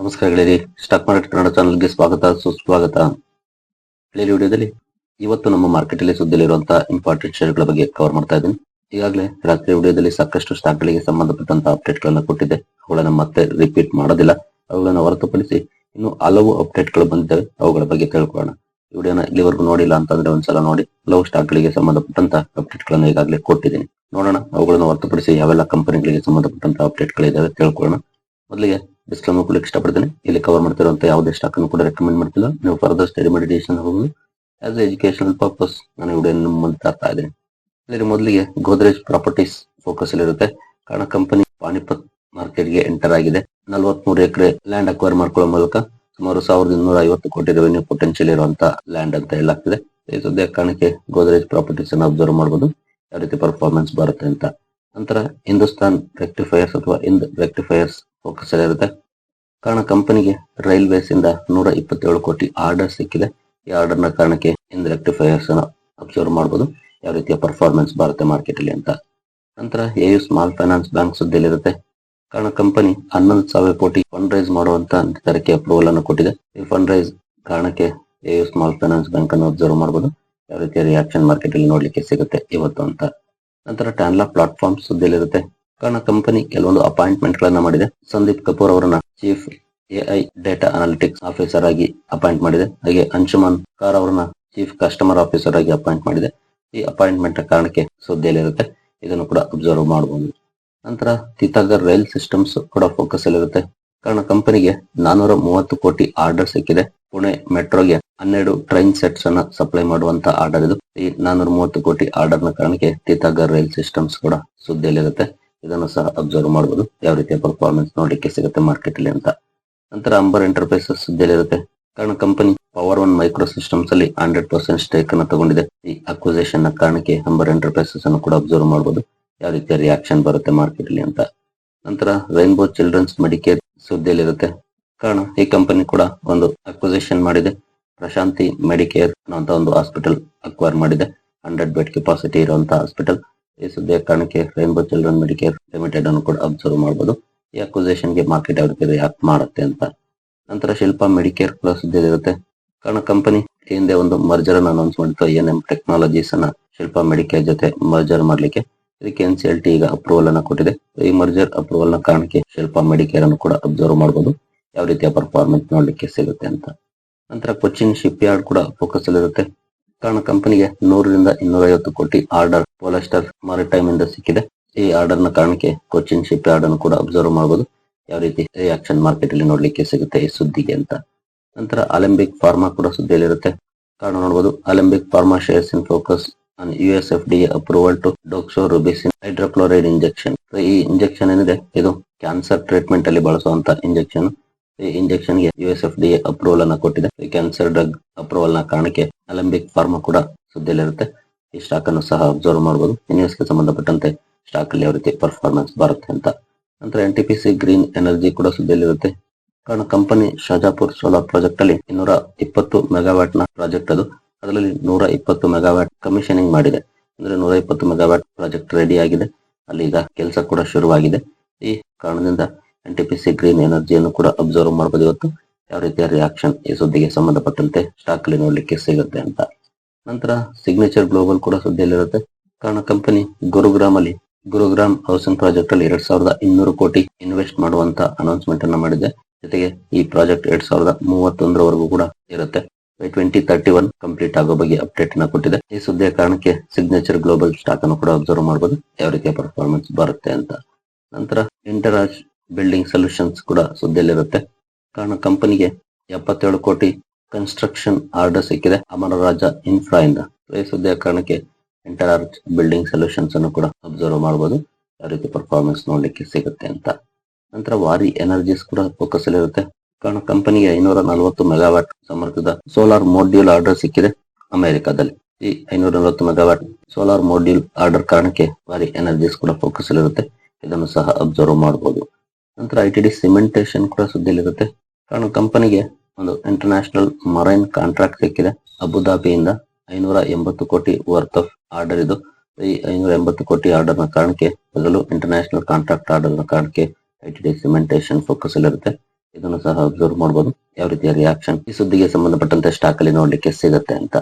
ನಮಸ್ಕಾರ ಗೆಳೆಯರಿ. Stock market Kannada ಚಾನಲ್ಗೆ ಸ್ವಾಗತ, ಸುಸ್ವಾಗತ. ಗೆಳೆಯರಿ, ವಿಡಿಯೋದಲ್ಲಿ ಇವತ್ತು ನಮ್ಮ ಮಾರ್ಕೆಟ್ ಅಲ್ಲಿ ಸುದ್ದಿಲಿರುವಂತಹ ಇಂಪಾರ್ಟೆಂಟ್ ಶೇರ್ಗಳ ಬಗ್ಗೆ ಕವರ್ ಮಾಡ್ತಾ ಇದ್ದೀನಿ. ಈಗಾಗಲೇ ರಾತ್ರಿ ವಿಡಿಯೋದಲ್ಲಿ ಸಾಕಷ್ಟು ಸ್ಟಾಕ್ ಗಳಿಗೆ ಸಂಬಂಧಪಟ್ಟಂತಹ ಅಪ್ಡೇಟ್ ಗಳನ್ನ ಕೊಟ್ಟಿದ್ದೆ. ಅವುಗಳನ್ನ ಮತ್ತೆ ರಿಪೀಟ್ ಮಾಡೋದಿಲ್ಲ. ಅವುಗಳನ್ನ ಹೊರತುಪಡಿಸಿ ಇನ್ನು ಹಲವು ಅಪ್ಡೇಟ್ಗಳು ಬಂದಿದ್ದಾವೆ. ಅವುಗಳ ಬಗ್ಗೆ ತಿಳ್ಕೊಳ್ಳೋಣ. ವಿಡಿಯೋನ ಇಲ್ಲಿವರೆಗೂ ನೋಡಿಲ್ಲ ಅಂತಂದ್ರೆ ಒಂದ್ಸಲ ನೋಡಿ. ಹಲವು ಸ್ಟಾಕ್ ಗಳಿಗೆ ಸಂಬಂಧಪಟ್ಟಂತಹ ಅಪ್ಡೇಟ್ ಗಳನ್ನ ಈಗಾಗಲೇ ಕೊಟ್ಟಿದ್ದೀನಿ. ನೋಡೋಣ, ಅವುಗಳನ್ನು ಹೊರತುಪಡಿಸಿ ಯಾವೆಲ್ಲ ಕಂಪನಿಗಳಿಗೆ ಸಂಬಂಧಪಟ್ಟಂತಹ ಅಪ್ಡೇಟ್ ಗಳಿದಾವೆ ತಿಳ್ಕೊಳ್ಳೋಣ. ಮೊದಲಿಗೆ ಡಿಸ್ಕ್ಲೇಮರ್ ಕೊಡಕ್ಕೆ ಇಷ್ಟಪಡ್ತೇನೆ ಇಲ್ಲಿ ಕವರ್ ಮಾಡ್ತಿರುವಂತ ಯಾವುದೇ ಸ್ಟಾಕ್ ಅನ್ನು ಕೂಡ ರೆಕಮೆಂಡ್ ಮಾಡ್ತಿಲ್ಲ. ನೀವು ಫರ್ದರ್ ಸ್ಟಡಿ ಮೆಡಿಟೇಷನ್ ಹೋಗುದು ಆಸ್ ಎಜುಕೇಶನಲ್ ಪರ್ಪಸ್ ನಾನು ನಿಮ್ಮ ಮುಂದೆ ತರ್ತಾ ಇದ್ದೀನಿ. ಇಲ್ಲಿ ಮೊದಲಿಗೆ ಗೋದ್ರೇಜ್ ಪ್ರಾಪರ್ಟೀಸ್ ಫೋಕಸ್ ಇರುತ್ತೆ. ಕಾರಣ ಕಂಪನಿ ಮಾರ್ಕೆಟ್ಗೆ ಎಂಟರ್ ಆಗಿದೆ. ನಲವತ್ಮೂರು ಎಕರೆ ಲ್ಯಾಂಡ್ ಅಕ್ವೈರ್ ಮಾಡ್ಕೊಳ್ಳೋ ಮೂಲಕ ಸುಮಾರು ಸಾವಿರದ ಇನ್ನೂರ ಐವತ್ತು ಕೋಟಿ ರೆವೆನ್ಯೂ ಪೊಟೆನ್ಶಿಯಲ್ ಇರುವಂತ ಲ್ಯಾಂಡ್ ಅಂತ ಹೇಳಲಾಗ್ತಿದೆ. ಈ ಸದ್ಯ ಕಾರಣಕ್ಕೆ ಗೋದ್ರೇಜ್ ಪ್ರಾಪರ್ಟೀಸ್ ಅನ್ನು ಅಬ್ಸರ್ವ್ ಮಾಡಬಹುದು ಯಾವ ರೀತಿ ಪರ್ಫಾರ್ಮೆನ್ಸ್ ಬರುತ್ತೆ ಅಂತ. ನಂತರ ಹಿಂದೂಸ್ತಾನ್ ರೆಕ್ಟಿಫೈಯರ್ಸ್ ಅಥವಾ ಇಂದ್ ರೆಕ್ಟಿಫೈಯರ್ಸ್ ಫೋಕಸ್ ಆಗಿರುತ್ತೆ ಕಾರಣ ಕಂಪನಿಗೆ ರೈಲ್ವೇಸ್ ಇಂದ ನೂರ ಇಪ್ಪತ್ತೇಳು ಕೋಟಿ ಆರ್ಡರ್ ಸಿಕ್ಕಿದೆ. ಈ ಆರ್ಡರ್ನ ಕಾರಣಕ್ಕೆ ಇನ್ ರೆಕ್ಟಿಫೈಯರ್ಸ್ ಅನ್ನು ಅಬ್ಸರ್ವ್ ಮಾಡಬಹುದು ಯಾವ ರೀತಿಯ ಪರ್ಫಾರ್ಮೆನ್ಸ್ ಬರುತ್ತೆ ಮಾರ್ಕೆಟ್ ಅಲ್ಲಿ ಅಂತ. ನಂತರ ಎಯು ಸ್ಮಾಲ್ ಫೈನಾನ್ಸ್ ಬ್ಯಾಂಕ್ ಸುದ್ದಿಯಲ್ಲಿರುತ್ತೆ ಕಾರಣ ಕಂಪನಿ ಹನ್ನೊಂದು ಸಾವಿರ ಕೋಟಿ ಫಂಡ್ ರೈಸ್ ಮಾಡುವಂತ ನಿರ್ಧಾರಕ್ಕೆ ಅಪ್ರೂವಲ್ ಅನ್ನು ಕೊಟ್ಟಿದೆ. ಈ ಫಂಡ್ ರೈಸ್ ಕಾರಣಕ್ಕೆ ಎಯು ಸ್ಮಾಲ್ ಫೈನಾನ್ಸ್ ಬ್ಯಾಂಕ್ ಅನ್ನು ಅಬ್ಸರ್ವ್ ಮಾಡಬಹುದು ಯಾವ ರೀತಿಯ ರಿಯಾಕ್ಷನ್ ಮಾರ್ಕೆಟ್ ಅಲ್ಲಿ ನೋಡ್ಲಿಕ್ಕೆ ಸಿಗುತ್ತೆ ಇವತ್ತು ಅಂತ. ನಂತರ ಟ್ಯಾನ್ಲಾ ಪ್ಲಾಟ್ಫಾರ್ಮ್ ಸುದ್ದಿಯಲ್ಲಿರುತ್ತೆ ಕಾರಣ ಕಂಪನಿ ಕೆಲವೊಂದು ಅಪಾಯಿಂಟ್ಮೆಂಟ್ ಗಳನ್ನ ಮಾಡಿದೆ. ಸಂದೀಪ್ ಕಪೂರ್ ಅವರನ್ನ chief AI data analytics officer ಆಗಿ ಅಪಾಯಿಂಟ್ ಮಾಡಿದೆ. ಹಾಗೆ ಅಂಶುಮಾನ್ ಕಾರ್ ಅವರನ್ನ ಚೀಫ್ ಕಸ್ಟಮರ್ ಆಫೀಸರ್ ಆಗಿ ಅಪಾಯಿಂಟ್ ಮಾಡಿದೆ. ಈ ಅಪಾಯಿಂಟ್ಮೆಂಟ್ ಕಾರಣಕ್ಕೆ ಸುದ್ದಿಯಲ್ಲಿರುತ್ತೆ. ಇದನ್ನು ಕೂಡ ಅಬ್ಸರ್ವ್ ಮಾಡಬಹುದು ನಂತರ ತಿತಾಗರ್ ರೈಲ್ ಸಿಸ್ಟಮ್ಸ್ ಕೂಡ ಫೋಕಸ್ ಅಲ್ಲಿರುತ್ತೆ. ಕಾರಣ ಕಂಪನಿಗೆ ನಾನೂರ ಮೂವತ್ತು ಕೋಟಿ ಆರ್ಡರ್ ಸಿಕ್ಕಿದೆ. ಪುಣೆ ಮೆಟ್ರೋಗೆ ಹನ್ನೆರಡು ಟ್ರೈನ್ ಸೆಟ್ಸ್ ಅನ್ನ ಸಪ್ಲೈ ಮಾಡುವಂತ ಆರ್ಡರ್ ಇದು. ಈ ನಾನೂರ ಮೂವತ್ತು ಕೋಟಿ ಆರ್ಡರ್ನ ಕಾರಣಕ್ಕೆ ತಿತಾಗರ್ ರೈಲ್ ಸಿಸ್ಟಮ್ಸ್ ಕೂಡ ಸುದ್ದಿಯಲ್ಲಿರುತ್ತೆ. ಇದನ್ನು ಸಹ ಅಬ್ಸರ್ವ್ ಮಾಡಬಹುದು ಯಾವ ರೀತಿಯ ಪರ್ಫಾರ್ಮೆನ್ಸ್ ನೋಡಲಿಕ್ಕೆ ಸಿಗುತ್ತೆ ಮಾರ್ಕೆಟ್ ಅಲ್ಲಿ ಅಂತ. ನಂತರ ಅಂಬರ್ ಎಂಟರ್ಪ್ರೈಸಸ್ ಸುದ್ದಿಯಲ್ಲಿರುತ್ತೆ. ಕಾರಣ company Power One Micro Systems ಅಲ್ಲಿ ಹಂಡ್ರೆಡ್ ಪರ್ಸೆಂಟ್ ಸ್ಟೇಕ್ ಅನ್ನು ತಗೊಂಡಿದೆ. ಈ ಅಕ್ವಿಸೇಷನ್ನ ಕಾರಣಕ್ಕೆ ಅಂಬರ್ ಎಂಟರ್ಪ್ರೈಸಸ್ ಅನ್ನು ಕೂಡ ಅಬ್ಸರ್ವ್ ಮಾಡಬಹುದು ಯಾವ ರೀತಿಯ ರಿಯಾಕ್ಷನ್ ಬರುತ್ತೆ ಮಾರ್ಕೆಟ್ ಅಲ್ಲಿ ಅಂತ. ನಂತರ ರೈನ್ಬೋ ಚಿಲ್ಡ್ರನ್ಸ್ ಮೆಡಿಕೇರ್ ಸುದ್ದಿಯಲ್ಲಿರುತ್ತೆ. ಕಾರಣ ಈ ಕಂಪನಿ ಕೂಡ ಒಂದು ಅಕ್ವಿಸೇಷನ್ ಮಾಡಿದೆ. ಪ್ರಶಾಂತಿ ಮೆಡಿಕೇರ್ ಅನ್ನುವಂತ ಒಂದು ಹಾಸ್ಪಿಟಲ್ ಅಕ್ವೈರ್ ಮಾಡಿದೆ. ಹಂಡ್ರೆಡ್ ಬೆಡ್ ಕೆಪಾಸಿಟಿ ಇರುವಂತಹ ಹಾಸ್ಪಿಟಲ್ ಈ ಸುದ್ದಿಯ ಕಾರಣಕ್ಕೆ ರೈನ್ಬೋ ಚಿಲ್ಡ್ರನ್ ಮೆಡಿಕೇರ್ ಲಿಮಿಟೆಡ್ ಅನ್ನು ಕೂಡ ಅಬ್ಸರ್ವ್ ಮಾಡಬಹುದು ಈ ಅಕ್ವಿಸೇಷನ್ಗೆ ಮಾರ್ಕೆಟ್ ಯಾವ ರೀತಿ ರಿಯಾಕ್ಟ್ ಮಾಡುತ್ತೆ ಅಂತ. ನಂತರ ಶಿಲ್ಪ ಮೆಡಿಕೇರ್ ಕೂಡ ಇರುತ್ತೆ. ಕಾರಣ ಕಂಪನಿ ಹಿಂದೆ ಒಂದು ಮರ್ಜರ್ ಅನ್ನು ಅನೌನ್ಸ್ ಮಾಡಿತ್ತು. ಎನ್ ಎಂ ಟೆಕ್ನಾಲಜೀಸ್ ಅನ್ನ ಶಿಲ್ಪ ಮೆಡಿಕೇರ್ ಜೊತೆ ಮರ್ಜರ್ ಮಾಡ್ಲಿಕ್ಕೆ. ಇದಕ್ಕೆ ಎನ್ ಸಿ ಎಲ್ ಟಿ ಈಗ ಅಪ್ರೂವಲ್ ಅನ್ನ ಕೊಟ್ಟಿದೆ. ಈ ಮರ್ಜರ್ ಅಪ್ರೂವಲ್ನ ಕಾರಣಕ್ಕೆ ಶಿಲ್ಪ ಮೆಡಿಕೇರ್ ಅನ್ನು ಕೂಡ ಅಬ್ಸರ್ವ್ ಮಾಡಬಹುದು ಯಾವ ರೀತಿಯ ಪರ್ಫಾರ್ಮೆನ್ಸ್ ನೋಡ್ಲಿಕ್ಕೆ ಸಿಗುತ್ತೆ ಅಂತ. ನಂತರ ಕೊಚ್ಚಿನ್ ಶಿಪ್ ಯಾರ್ಡ್ ಕೂಡ ಫೋಕಸ್ ಅಲ್ಲಿರುತ್ತೆ. ಕಾರಣ ಕಂಪನಿಗೆ ನೂರರಿಂದ ಇನ್ನೂರ ಐವತ್ತು ಕೋಟಿ ಆರ್ಡರ್ ಪೋಲಾಸ್ಟರ್ ಮಾರಿಟೈಮ್ ಇಂದ ಸಿಕ್ಕಿದೆ. ಈ ಆರ್ಡರ್ನ ಕಾರಣಕ್ಕೆ ಕೊಚ್ಚಿನ್ ಶಿಪ್ ಯಾರ್ಡ್ ಅನ್ನು ಕೂಡ ಅಬ್ಸರ್ವ್ ಮಾಡಬಹುದು ಯಾವ ರೀತಿ ರಿಯಾಕ್ಷನ್ ಮಾರ್ಕೆಟ್ ಅಲ್ಲಿ ನೋಡ್ಲಿಕ್ಕೆ ಸಿಗುತ್ತೆ ಈ ಸುದ್ದಿಗೆ ಅಂತ. ನಂತರ ಅಲೆಂಬಿಕ್ ಫಾರ್ಮಾ ಕೂಡ ಸುದ್ದಿಯಲ್ಲಿರುತ್ತೆ. ಕಾರಣ ನೋಡಬಹುದು Alembic Pharma shares in focus on U S F D approval to doxorubicin hydrochloride injection. ಈ ಇಂಜೆಕ್ಷನ್ ಏನಿದೆ? ಇದು ಕ್ಯಾನ್ಸರ್ ಟ್ರೀಟ್ಮೆಂಟ್ ಅಲ್ಲಿ ಬಳಸುವಂತ ಇಂಜೆಕ್ಷನ್. ಈ ಇಂಜೆಕ್ಷನ್ಗೆ U S F D approval ಅನ್ನ ಕೊಟ್ಟಿದೆ. ಈ ಕ್ಯಾನ್ಸರ್ ಡ್ರಗ್ ಅಪ್ರೂವಲ್ನ ಕಾರಣಕ್ಕೆ ಅಲಂಬಿಕ್ ಫಾರ್ಮಾ ಕೂಡ ಸುದ್ದಿಯಲ್ಲಿರುತ್ತೆ. ಈ ಸ್ಟಾಕ್ ಅನ್ನು ಸಹ ಅಬ್ಸರ್ವ್ ಮಾಡಬಹುದು ಗೆ ಸಂಬಂಧಪಟ್ಟಂತೆ ಸ್ಟಾಕ್ ಅಲ್ಲಿ ಯಾವ ರೀತಿ ಪರ್ಫಾರ್ಮೆನ್ಸ್ ಬರುತ್ತೆ ಅಂತ. ನಂತರ N T P C Green Energy ಕೂಡ ಸುದ್ದಿಯಲ್ಲಿರುತ್ತೆ. ಕಾರಣ ಕಂಪನಿ ಶಾಜಾಪುರ್ ಸೋಲಾರ್ ಪ್ರಾಜೆಕ್ಟ್ ಅಲ್ಲಿ ಇನ್ನೂರ ಇಪ್ಪತ್ತು ಮೆಗಾವ್ಯಾಟ್ನ ಪ್ರಾಜೆಕ್ಟ್ ಅದು. ಅದರಲ್ಲಿ ನೂರ ಇಪ್ಪತ್ತು ಮೆಗಾವ್ಯಾಟ್ ಕಮಿಷನಿಂಗ್ ಮಾಡಿದೆ. ಅಂದ್ರೆ ನೂರ ಇಪ್ಪತ್ತು ಮೆಗಾವ್ಯಾಟ್ ಪ್ರಾಜೆಕ್ಟ್ ರೆಡಿ ಆಗಿದೆ. ಅಲ್ಲಿ ಈಗ ಕೆಲಸ ಕೂಡ ಶುರುವಾಗಿದೆ. ಈ ಕಾರಣದಿಂದ ಎನ್ ಗ್ರೀನ್ ಎನರ್ಜಿಯನ್ನು ಕೂಡ ಅಬ್ಸರ್ವ್ ಮಾಡಬಹುದು ಇವತ್ತು. ಯಾವ ರೀತಿಯ ರಿಯಾಕ್ಷನ್ ಈ ಸುದ್ದಿಗೆ ಸಂಬಂಧಪಟ್ಟಂತೆ ಸ್ಟಾಕ್ ಅಲ್ಲಿ ನೋಡ್ಲಿಕ್ಕೆ ಸಿಗುತ್ತೆ ಅಂತ. ನಂತರ ಸಿಗ್ನೇಚರ್ ಗ್ಲೋಬಲ್ ಕೂಡ ಸುದ್ದಿಯಲ್ಲಿರುತ್ತೆ. ಕಾರಣ ಕಂಪನಿ ಗುರುಗ್ರಾಮ್ ಅಲ್ಲಿ ಗುರುಗ್ರಾಮ್ ಹೌಸಿಂಗ್ ಪ್ರಾಜೆಕ್ಟ್ ಅಲ್ಲಿ ಎರಡ್ ಸಾವಿರದ ಇನ್ನೂರು ಕೋಟಿ ಇನ್ವೆಸ್ಟ್ ಮಾಡುವಂತ ಅನೌನ್ಸ್ಮೆಂಟ್ ಅನ್ನ ಮಾಡಿದೆ. ಜೊತೆಗೆ ಈ ಪ್ರಾಜೆಕ್ಟ್ ಎರಡ್ ಸಾವಿರದ ಮೂವತ್ತೊಂದರವರೆಗೂ ಕೂಡ ಇರುತ್ತೆ. ಟ್ವೆಂಟಿ ತರ್ಟಿ ಒನ್ ಕಂಪ್ಲೀಟ್ ಆಗೋ ಬಗ್ಗೆ ಅಪ್ಡೇಟ್ ಅನ್ನ ಕೊಟ್ಟಿದೆ. ಈ ಸುದ್ದಿಯ ಕಾರಣಕ್ಕೆ ಸಿಗ್ನೇಚರ್ ಗ್ಲೋಬಲ್ ಸ್ಟಾಕ್ ಅನ್ನು ಕೂಡ ಅಬ್ಸರ್ವ್ ಮಾಡಬಹುದು ಯಾವ ರೀತಿಯ ಪರ್ಫಾರ್ಮೆನ್ಸ್ ಬರುತ್ತೆ ಅಂತ. ನಂತರ ಇಂಟರಾಜ್ ಬಿಲ್ಡಿಂಗ್ ಸೊಲ್ಯೂಷನ್ಸ್ ಕೂಡ ಸುದ್ದಿಯಲ್ಲಿರುತ್ತೆ ಕಾರಣ ಕಂಪನಿಗೆ ಎಪ್ಪತ್ತೇಳು ಕೋಟಿ ಕನ್ಸ್ಟ್ರಕ್ಷನ್ ಆರ್ಡರ್ ಸಿಕ್ಕಿದೆ. ಅಮರರಾಜ ಇನ್ಫ್ರಾ ಇಂದ. ಸುದ್ದಿಯ ಕಾರಣಕ್ಕೆ ಇಂಟರಾರ್ಜ್ ಬಿಲ್ಡಿಂಗ್ ಸೊಲ್ಯೂಷನ್ಸ್ ಅನ್ನು ಕೂಡ ಅಬ್ಸರ್ವ್ ಮಾಡಬಹುದು ಯಾವ ರೀತಿ ಪರ್ಫಾರ್ಮೆನ್ಸ್ ನೋಡ್ಲಿಕ್ಕೆ ಸಿಗುತ್ತೆ ಅಂತ. ನಂತರ ವಾರಿ ಎನರ್ಜೀಸ್ ಕೂಡ ಫೋಕಸ್ ಅಲ್ಲಿರುತ್ತೆ ಕಾರಣ ಕಂಪನಿಗೆ ಐನೂರ ನಲವತ್ತು ಮೆಗಾವ್ಯಾಟ್ ಸಾಮರ್ಥ್ಯದ ಸೋಲಾರ್ ಮಾಡ್ಯೂಲ್ ಆರ್ಡರ್ ಸಿಕ್ಕಿದೆ ಅಮೆರಿಕಾದಲ್ಲಿ. ಈ ಐನೂರ ನಲವತ್ತು ಮೆಗಾವ್ಯಾಟ್ ಸೋಲಾರ್ ಮೋಡ್ಯೂಲ್ ಆರ್ಡರ್ ಕಾರಣಕ್ಕೆ ವಾರಿ ಎನರ್ಜೀಸ್ ಕೂಡ ಫೋಕಸ್ ಅಲ್ಲಿರುತ್ತೆ ಇದನ್ನು ಸಹ ಅಬ್ಸರ್ವ್ ಮಾಡಬಹುದು ನಂತರ ಐ ಟಿ ಡಿ ಸಿಮೆಂಟೇಶನ್ ಕೂಡ ಸುದ್ದಿಲಿರುತ್ತೆ. ಕಾರಣ ಕಂಪನಿಗೆ ಒಂದು ಇಂಟರ್ನ್ಯಾಷನಲ್ ಮರೈನ್ ಕಾಂಟ್ರಾಕ್ಟ್ ಸಿಕ್ಕಿದೆ. ಅಬುದಾಬಿಯಿಂದ ಐನೂರ ಎಂಬತ್ತು ಕೋಟಿ ವರ್ತ್ ಆಫ್ ಆರ್ಡರ್ ಇದು. ಈ ಐನೂರ ಎಂಬತ್ತು ಕೋಟಿ ಆರ್ಡರ್ನ ಕಾರಣಕ್ಕೆ ಮೊದಲು ಇಂಟರ್ನ್ಯಾಷನಲ್ ಕಾಂಟ್ರಾಕ್ಟ್ ಆರ್ಡರ್ನ ಕಾರಣಕ್ಕೆ I T D Cementation focus ಅಲ್ಲಿರುತ್ತೆ ಇದನ್ನು ಸಹ ಅಬ್ಸರ್ವ್ ಮಾಡಬಹುದು ಯಾವ ರೀತಿಯ ರಿಯಾಕ್ಷನ್ ಈ ಸುದ್ದಿಗೆ ಸಂಬಂಧಪಟ್ಟಂತೆ ಸ್ಟಾಕ್ ಅಲ್ಲಿ ನೋಡ್ಲಿಕ್ಕೆ ಸಿಗುತ್ತೆ ಅಂತ.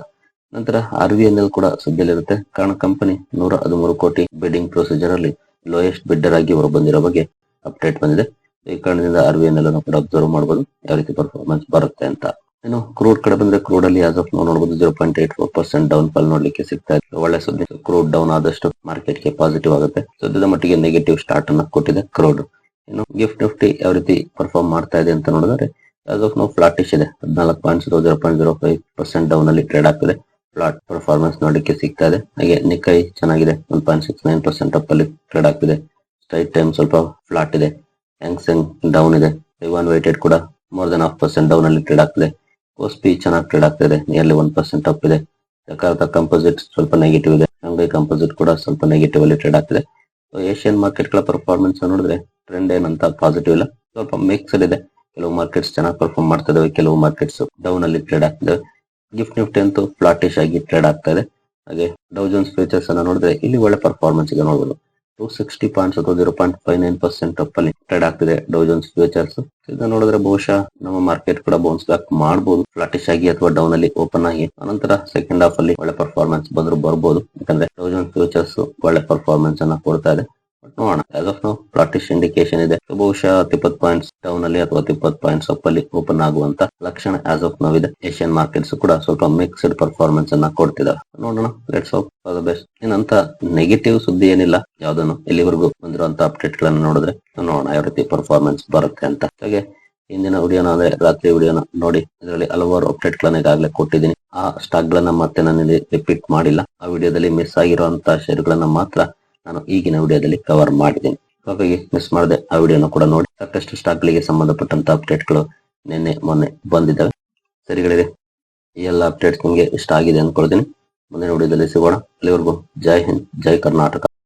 ನಂತರ ಆರ್ ವಿ ಎನ್ ಎಲ್ ಕೂಡ ಸುದ್ದಿಯಲ್ಲಿರುತ್ತೆ ಕಾರಣ ಕಂಪನಿ ನೂರ ಹದಿಮೂರು ಕೋಟಿ ಬಿಡ್ಡಿಂಗ್ ಪ್ರೊಸೀಜರ್ ಅಲ್ಲಿ ಲೋಯೆಸ್ಟ್ ಬಿಡ್ಡರ್ ಆಗಿ ಹೊರಬಂದಿರೋ ಬಗ್ಗೆ ಅಪ್ಡೇಟ್ ಬಂದಿದೆ. ಈ ಕಾರಣದಿಂದ ಆರ್ ವಿ ಎನ್ ಎಲ್ ಅನ್ನು ಕೂಡ ಅಬ್ಸರ್ವ್ ಮಾಡಬಹುದು ಯಾವ ರೀತಿ ಪರ್ಫಾರ್ಮೆನ್ಸ್ ಬರುತ್ತೆ ಅಂತ. ಇನ್ನು ಕ್ರೂಡ್ ಕಡೆ ಬಂದ್ರೆ ಕ್ರೂಡ್ ಅಲ್ಲಿ ಆಸ್ ಆಫ್ ನಾವು ನೋಡಬಹುದು zero point eight four percent down fall ನೋಡ್ಲಿಕ್ಕೆ ಸಿಗ್ತಾ ಇದೆ. ಒಳ್ಳೆ ಸುದ್ದಿ. ಕ್ರೂಡ್ ಡೌನ್ ಆದಷ್ಟು ಮಾರ್ಕೆಟ್ಗೆ ಪಾಸಿಟಿವ್ ಆಗುತ್ತೆ. ಸದ್ಯದ ಮಟ್ಟಿಗೆ ನೆಗೆಟಿವ್ ಸ್ಟಾರ್ಟ್ ಅನ್ನ ಕೊಟ್ಟಿದೆ ಕ್ರೂಡ್ ಇನ್ನು ಗಿಫ್ಟ್ ನಿಫ್ಟಿ ಯಾವ ರೀತಿ ಪರ್ಫಾರ್ಮ್ ಮಾಡ್ತಾ ಇದೆ ಅಂತ ನೋಡಿದ್ರೆ ಆಸ್ ಆಫ್ ನಾವು ಫ್ಲಾಟಿಶ್ ಇದೆ. ಹದಿನಾಲ್ಕು point zero zero point zero five percent down ಅಲ್ಲಿ ಟ್ರೇಡ್ ಆಗ್ತಿದೆ. ಫ್ಲಾಟ್ ಪರ್ಫಾರ್ಮೆನ್ಸ್ ನೋಡಲಿಕ್ಕೆ ಸಿಗ್ತಾ ಇದೆ. ಹಾಗೆ ನಿಕೈ ಚೆನ್ನಾಗಿದೆ. One point six nine percent up ಅಲ್ಲಿ ಟ್ರೇಡ್ ಆಗ್ತಿದೆ. ಸ್ಟ್ರೈಟ್ ಟೈಮ್ ಸ್ವಲ್ಪ ಫ್ಲಾಟ್ ಇದೆ. ಹ್ಯಾಂಗ್ಸೆಂಗ್ ಡೌನ್ ಇದೆ. ಒನ್ ವೈಟೆಡ್ ಕೂಡ more than half percent down ಅಲ್ಲಿ ಟ್ರೇಡ್ ಆಗ್ತಿದೆ. ಕೋಸ್ಪಿ ಚೆನ್ನಾಗಿ ಟ್ರೇಡ್ ಆಗ್ತಿದೆ. ನಿಯರ್ಲಿ ಒನ್ ಪರ್ಸೆಂಟ್ ಅಪ್ ಇದೆ. ಜಕಾರ್ತ ಕಂಪೋಸಿಟ್ ಸ್ವಲ್ಪ ನೆಗೆಟಿವ್ ಇದೆ. ಹಂಗೆ ಕಂಪೋಸಿಟ್ ಕೂಡ ಸ್ವಲ್ಪ ನೆಗೆಟಿವ್ ಅಲ್ಲಿ ಟ್ರೇಡ್ ಆಗ್ತಿದೆ. ಏಷ್ಯನ್ ಮಾರ್ಕೆಟ್ಗಳ ಪರ್ಫಾರ್ಮೆನ್ಸ್ ನೋಡಿದ್ರೆ ಟ್ರೆಂಡ್ ಏನಂತ ಪಾಸಿಟಿವ್ ಇಲ್ಲ. ಸ್ವಲ್ಪ ಮಿಕ್ಸ್ಡ್ ಇದೆ. ಕೆಲವು ಮಾರ್ಕೆಟ್ಸ್ ಚೆನ್ನಾಗಿ ಪರ್ಫಾರ್ಮ್ ಮಾಡ್ತಾ ಕೆಲವು ಮಾರ್ಕೆಟ್ಸ್ ಡೌನ್ ಅಲ್ಲಿ ಟ್ರೇಡ್ ಆಗ್ತಿದೆ. ಗಿಫ್ಟ್ ನಿಫ್ಟಿ ಅಂತೂ ಫ್ಲಾಟಿಶ್ ಆಗಿ ಟ್ರೇಡ್ ಆಗ್ತಾ ಇದೆ. ಹಾಗೆ ಡೌಜನ್ಸ್ ಫ್ಯೂಚರ್ಸ್ ಅನ್ನ ನೋಡಿದ್ರೆ ಇಲ್ಲಿ ಒಳ್ಳೆ ಪರ್ಫಾರ್ಮೆನ್ಸ್ ಇದೆ ನೋಡಬಹುದು ಟೂ ಸಿಕ್ಸ್ಟಿ ಪಾಯಿಂಟ್ಸ್ ಅಥವಾ zero point five nine percent up ಅಲ್ಲಿ ಟ್ರೇಡ್ ಆಗ್ತಿದೆ. ಡೌಜನ್ಸ್ ಫ್ಯೂಚರ್ಸ್ ಇದನ್ನ ನೋಡಿದ್ರೆ ಬಹುಶಃ ನಮ್ಮ ಮಾರ್ಕೆಟ್ ಕೂಡ ಬೌನ್ಸ್ ಬ್ಯಾಕ್ ಮಾಡಬಹುದು ಫ್ಲಾಟಿಶ್ ಆಗಿ ಅಥವಾ ಡೌನ್ ಅಲ್ಲಿ ಓಪನ್ ಆಗಿ ಅನಂತರ ಸೆಕೆಂಡ್ ಹಾಫ್ ಅಲ್ಲಿ ಒಳ್ಳೆ ಪರ್ಫಾರ್ಮೆನ್ಸ್ ಬಂದ್ರು ಬರಬಹುದು ಯಾಕಂದ್ರೆ ಡೌಜನ್ಸ್ ಫ್ಯೂಚರ್ಸ್ ಒಳ್ಳೆ ಪರ್ಫಾರ್ಮೆನ್ಸ್ ಅನ್ನ ಕೊಡ್ತಾ ಇದೆ. ನೋಡೋಣ. As of now flattish indication ಇದೆ. ಬಹುಶಃ ತಿಪ್ಪತ್ ಪಾಯಿಂಟ್ಸ್ ಡೌನ್ ಅಲ್ಲಿ ಅಥವಾ ಇಪ್ಪತ್ತು ಪಾಯಿಂಟ್ಸ್ ಅಪ್ ಅಲ್ಲಿ ಓಪನ್ ಆಗುವಂತ ಲಕ್ಷಣ ಆಸ್ ಆಫ್ ನೋ ಇದೆ. ಏಷ್ಯನ್ ಮಾರ್ಕೆಟ್ಸ್ ಕೂಡ ಸ್ವಲ್ಪ ಮಿಕ್ಸ್ಡ್ ಪರ್ಫಾರ್ಮೆನ್ಸ್ ಅನ್ನ ಕೊಡ್ತಿದಾವೆ. ನೋಡೋಣ. Let's hope for the best ಏನಂತ ನೆಗೆಟಿವ್ ಸುದ್ದಿ ಏನಿಲ್ಲ. ಯಾವ್ದನ್ನು ಇಲ್ಲಿವರೆಗೂ ಬಂದಿರುವಂತ ಅಪ್ಡೇಟ್ ಗಳನ್ನ ನೋಡಿದ್ರೆ ನೋಡೋಣ. ಯಾವ ರೀತಿ ಪರ್ಫಾರ್ಮೆನ್ಸ್ ಬರುತ್ತೆ ಅಂತ. ಹಾಗೆ ಇಂದಿನ ವಿಡಿಯೋನ ಅಂದ್ರೆ ರಾತ್ರಿ ವಿಡಿಯೋನ ನೋಡಿ. ಇದರಲ್ಲಿ ಹಲವಾರು ಅಪ್ಡೇಟ್ ಗಳನ್ನ ಈಗಾಗಲೇ ಕೊಟ್ಟಿದ್ದೀನಿ. ಆ ಸ್ಟಾಕ್ ಗಳನ್ನ ಮತ್ತೆ ನಾನು ರಿಪೀಟ್ ಮಾಡಿಲ್ಲ. ಆ ವಿಡಿಯೋದಲ್ಲಿ ಮಿಸ್ ಆಗಿರುವಂತಹ ಶೇರ್ ಗಳನ್ನ ಮಾತ್ರ ನಾನು ಈಗಿನ ವಿಡಿಯೋದಲ್ಲಿ ಕವರ್ ಮಾಡಿದ್ದೀನಿ. ಹಾಗಾಗಿ ಮಿಸ್ ಮಾಡದೆ ಆ ವಿಡಿಯೋನ ಕೂಡ ನೋಡಿ. ಸಾಕಷ್ಟು ಸ್ಟಾಕ್ ಗಳಿಗೆ ಸಂಬಂಧಪಟ್ಟಂತ ಅಪ್ಡೇಟ್ಗಳು ನಿನ್ನೆ, ಮೊನ್ನೆ ಬಂದಿದ್ದಾವೆ. ಸರಿಗಳಿದೆ ಈ ಎಲ್ಲ ಅಪ್ಡೇಟ್ಸ್ ನಿಮಗೆ ಇಷ್ಟ ಆಗಿದೆ ಅನ್ಕೊಳ್ತೀನಿ ಮುಂದಿನ ವಿಡಿಯೋದಲ್ಲಿ ಸಿಗೋಣ. ಅಲ್ಲಿವರೆಗೂ ಜೈ ಹಿಂದ್, ಜೈ ಕರ್ನಾಟಕ.